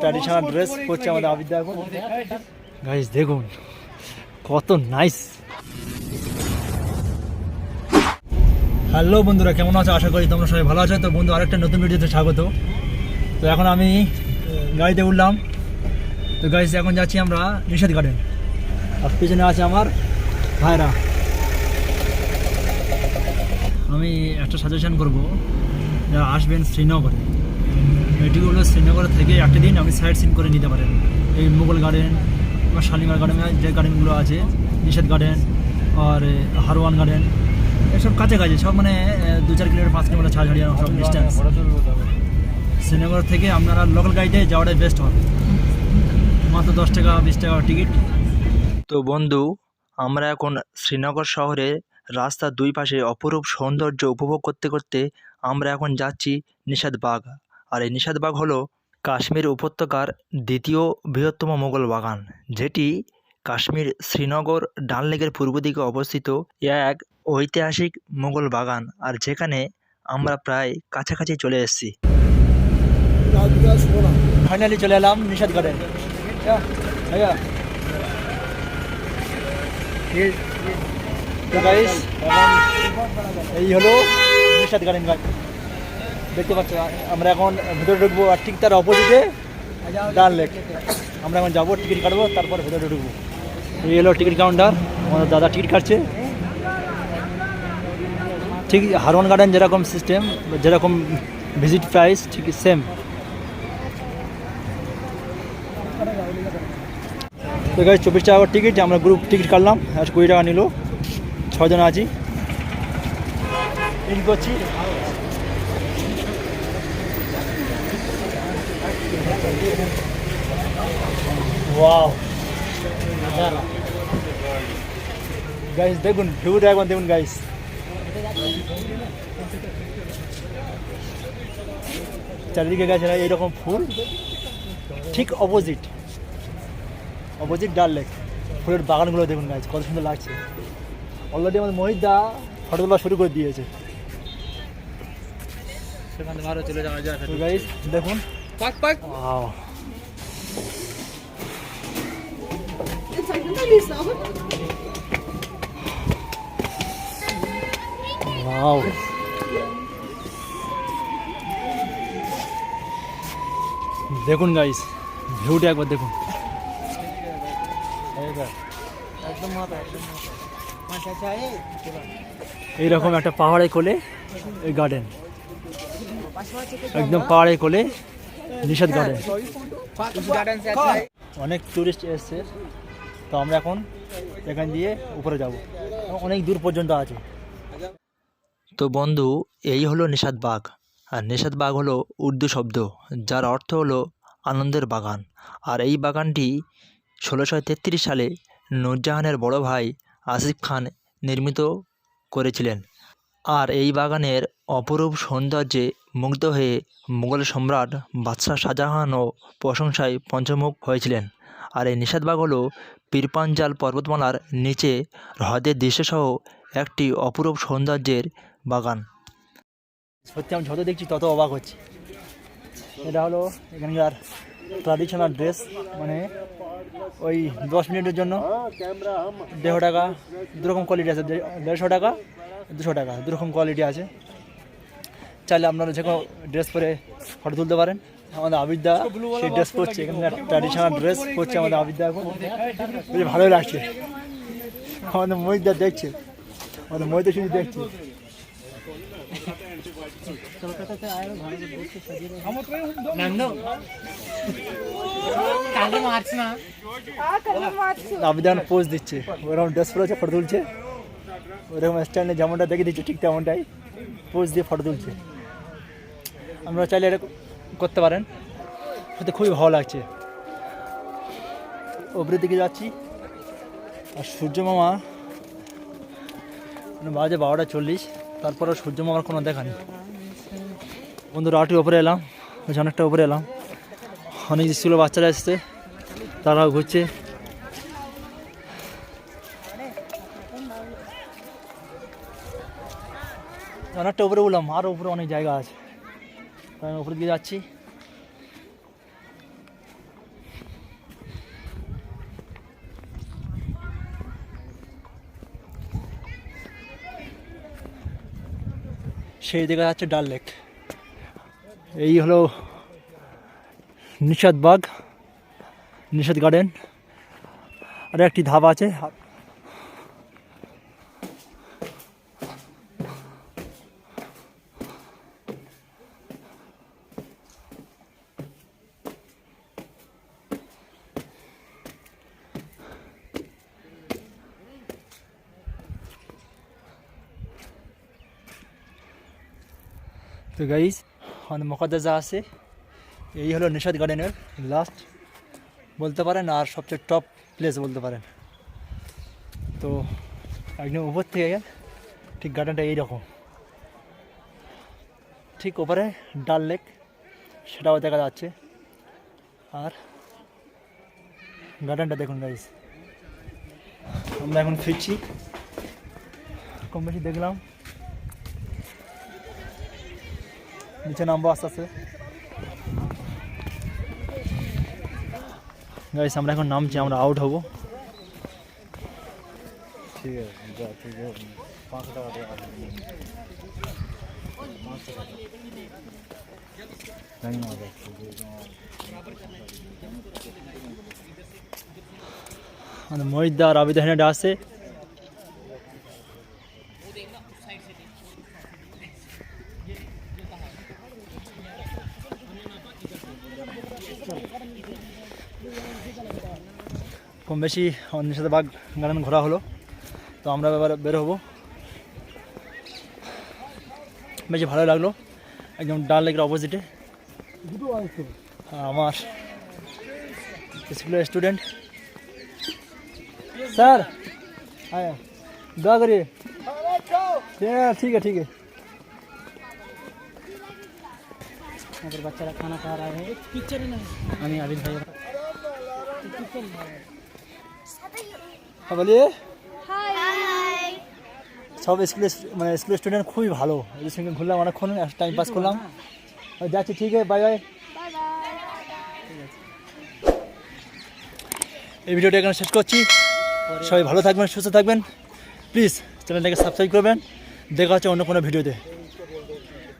Traditional dress পরছে আমাদের আবিদ্যা এখন। গাইস দেখুন কত নাইস হ্যালো বন্ধুরা কেমন আছো? আশা করি তোমরা সবাই ভালো আছো। তো বন্ধু আরেকটা নতুন ভিডিওতে স্বাগত। তো এখন আমি গাড়িতে উঠলাম। তো গাইস এখন যাচ্ছি আমরা নিষেধ গার্ডেন আর পিছনে আছে আমার ভাইরা। আমি একটা সাজেশন করব যারা আসবেন শ্রীনগরে। এটি হলো শ্রীনগর থেকে একটা দিন আপনি সাইড সিন করে নিতে পারেন। এই মুঘল গার্ডেন বা শালিমার গার্ডেন যে গার্ডেনগুলো আছে নিষেধ গার্ডেন আর হারওয়ান গার্ডেন এসব কাছাকাছি সব মানে দু চার কিলোমিটার পাঁচ কিলোমিটার ছাড়াছাড়ি সব ডিস্টেন্স শ্রীনগর থেকে আপনারা লোকাল গাড়িতে যাওয়াটাই বেস্ট হবে। মাত্র দশ টাকা বিশ টাকা টিকিট তো বন্ধু আমরা এখন শ্রীনগর শহরে রাস্তার দুই পাশে অপরূপ সৌন্দর্য উপভোগ করতে করতে আমরা এখন যাচ্ছি নিষাদবাগ আর এই নিষাদবাগ হলো কাশ্মীর উপত্যকার দ্বিতীয় বৃহত্তম মোগল বাগান যেটি কাশ্মীর শ্রীনগর ডাল লেকের পূর্ব দিকে অবস্থিত এক ঐতিহাসিক মোগল বাগান আর যেখানে আমরা প্রায় কাছাকাছি চলে এসেছি ফাইনালি চলে এলাম নিষাদ এই হলো নিষাদ গার্ডেন দেখতে পাচ্ছ, আমরা এখন ভেতরে ঢুকবো আর ঠিক তার অপোজিটে ডাল লেক আমরা এখন যাব টিকিট কাটবো, তারপর ভেতরে ঢুকবো। এই হলো টিকিট কাউন্টার আমাদের দাদা টিকিট কাটছে। ঠিক হারওয়ান গার্ডেন যেরকম সিস্টেম যেরকম ভিজিট প্রাইস ঠিক সেম তো গাড়ি চব্বিশ টাকা টিকিট আমরা গ্রুপ টিকিট কাটলাম, আর কুড়ি টাকা নিল। ছজন আছি। করছি ওয়াও গাইস দেখুন ভিউটা একবার দেখুন গাইস চারিদিকে গাছ এইরকম ফুল। ঠিক অপোজিট অপোজিট ডাল লেক ফুলের বাগানগুলো দেখুন গাছ কত সুন্দর লাগছে। অলরেডি আমাদের মহিদা ফটো তোলা শুরু করে দিয়েছে। গাইস দেখুন। পাক পাক Wow. Wow. দেখুন গাইস ভিউটা একবার দেখুন। এইরকম একটা পাহাড়ে কোলে এই গার্ডেন একদম পাহাড়ে কোলে নিষেধ গার্ডেন অনেক টুরিস্ট এসছে তো আমরা এখন এখান দিয়ে উপরে যাব। অনেক দূর পর্যন্ত আছে। তো বন্ধু এই হলো নিষাদ বাঘ। আর নিষাদ বাঘ হলো উর্দু শব্দ যার অর্থ হলো আনন্দের বাগান। আর এই বাগানটি ষোলোশো তেত্রিশ সালে নূরজাহানের বড় ভাই আসিফ খান নির্মিত করেছিলেন। আর এই বাগানের অপরূপ সৌন্দর্যে মুগ্ধ হয়ে মুঘল সম্রাট বাদশাহ শাহজাহানও প্রশংসায় পঞ্চমুখ হয়েছিলেন। আর এই নিষাদবাগ হলো পীরপাঞ্জাল পর্বতমালার নিচে হ্রদের দৃশ্যসহ একটি অপরূপ সৌন্দর্যের বাগান। সত্যি আমি যত দেখছি তত অবাক হচ্ছে। এটা হলো এখানকার ট্রাডিশনাল ড্রেস মানে ওই দশ মিনিটের জন্য। দেড়শো টাকা দুরকম কোয়ালিটি আছে দেড়শো টাকা দুশো টাকা দুরকম কোয়ালিটি আছে। চাইলে আপনারা যে কোনো ড্রেস পরে ফটো তুলতে পারেন। আমাদের আবিদ্যা সেই ড্রেস পরছে। এখানকার ট্র্যাডিশনাল ড্রেস পরছে আমাদের আবিদ্যা এখন। বেশ ভালোই লাগছে। আমাদের মহিদা দেখছে। আমাদের মহিদা শুধু দেখছে। কালকে মারছ না আবেদন পোজ দিচ্ছে। ওরকম ড্রেস পরে ফটো তুলছে। ওরকম স্ট্যান্ডে যেমনটা দেখে দিচ্ছে, ঠিক তেমনটাই পোজ দিয়ে ফটো তুলছে। আমরা চাইলে এটা করতে পারেন। সত্যি খুবই ভালো লাগছে। ওপরের দিকে যাচ্ছি। আর সূর্য মামা মানে বাজে বারোটা চল্লিশ। তারপরে সূর্য মামার কোনো দেখা নেই। বন্ধুরা আটটি ওপরে এলাম। বেশ অনেকটা ওপরে এলাম। অনেক স্কুলের বাচ্চারা এসছে, তারাও ঘুরছে। অনেকটা উপরে উঠলাম আরও উপরে অনেক জায়গা আছে। তাই আমি উপরে দিকে যাচ্ছি। সেই দেখা যাচ্ছে ডাল লেক। এই হলো নিষাদ বাগ নিষাদ গার্ডেন আর একটি ধাবা আছে। তো গাইজ আমাদের মকাদ্দাজা আছে। এই হলো নিষাদ গার্ডেনের লাস্ট বলতে পারেন, আর সবচেয়ে টপ প্লেস বলতে পারেন। তো, একদম উপর থেকে ঠিক গার্ডেনটা এইরকম। ঠিক ওপরে ডাল লেক সেটাও দেখা যাচ্ছে। আর গার্ডেনটা দেখুন গাইজ আমরা এখন ফিরছি। কম বেশি দেখলাম। নিচে নামবো আস্তে আস্তে। গাইস আমরা এখন নামছি আমরা আউট হব ঠিক আছে যা ঠিক আছে পাঁচশো কম বেশি আমাদের সাথে বাঘ গার্ডেন ঘোরা হলো তো আমরা এবার বের হবো বেশি ভালো লাগলো একদম ডাল লেকের অপোজিটে আমার স্কুলের স্টুডেন্ট सर आया दुआ करिए Yeah, ठीक है ठीक है अगर बच्चा खाना खा रहा है पिक्चर ही नहीं हमें अभी भाई হ্যাঁ বলিয়ে সব স্কুলের মানে স্কুলের স্টুডেন্ট খুবই ভালো। এদের সঙ্গে ঘুরলাম অনেকক্ষণ টাইম পাস করলাম। আর যাচ্ছি ঠিক আছে বাই বাই এই ভিডিওটা এখানে শেষ করছি। সবাই ভালো থাকবেন সুস্থ থাকবেন। প্লিজ চ্যানেলটাকে সাবস্ক্রাইব করবেন। দেখা হচ্ছে অন্য কোনো ভিডিওতে।